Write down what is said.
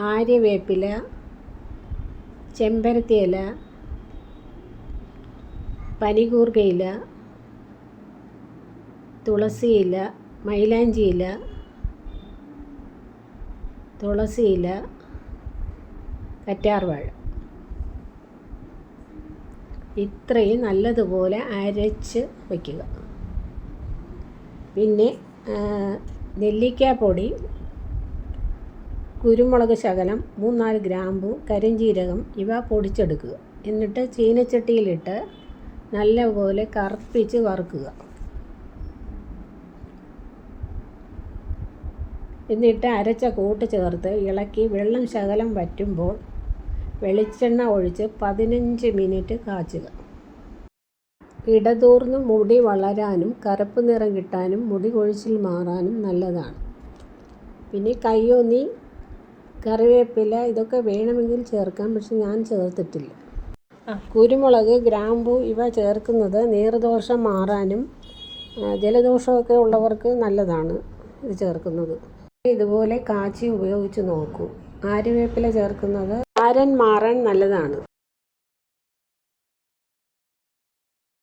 ആര്യവേപ്പില ചെമ്പരത്തി ഇല പനികൂർക്കയില തുളസിയില മൈലാഞ്ചി ഇല തുളസിയില കറ്റാർവാഴ. ഇത്രയും നല്ലതുപോലെ അരച്ച് വയ്ക്കുക. പിന്നെ നെല്ലിക്കാപ്പൊടി കുരുമുളക് ശകലം മൂന്നാൽ ഗ്രാമ്പു കരിഞ്ചീരകം ഇവ പൊടിച്ചെടുക്കുക. എന്നിട്ട് ചീനച്ചട്ടിയിലിട്ട് നല്ലപോലെ കറുപ്പിച്ച് വറുക്കുക. എന്നിട്ട് അരച്ച കൂട്ട് ചേർത്ത് ഇളക്കി വെള്ളം ശകലം വറ്റുമ്പോൾ വെളിച്ചെണ്ണ ഒഴിച്ച് പതിനഞ്ച് മിനിറ്റ് കാച്ചുക. ഇടതൂർന്ന് മുടി വളരാനും കറുപ്പ് നിറം കിട്ടാനും മുടി കൊഴിച്ചിൽ മാറാനും നല്ലതാണ്. പിന്നെ കയ്യോന്നി കറിവേപ്പില ഇതൊക്കെ വേണമെങ്കിൽ ചേർക്കാം പക്ഷെ ഞാൻ ചേർത്തിട്ടില്ല. കുരുമുളക് ഗ്രാമ്പു ഇവ ചേർക്കുന്നത് നീർദോഷം മാറാനും ജലദോഷമൊക്കെ ഉള്ളവർക്ക് നല്ലതാണ് ഇത് ചേർക്കുന്നത്. ഇതുപോലെ കാച്ചി ഉപയോഗിച്ച് നോക്കൂ. ആര്യവേപ്പില ചേർക്കുന്നത് ആരൻ മാറാൻ നല്ലതാണ്.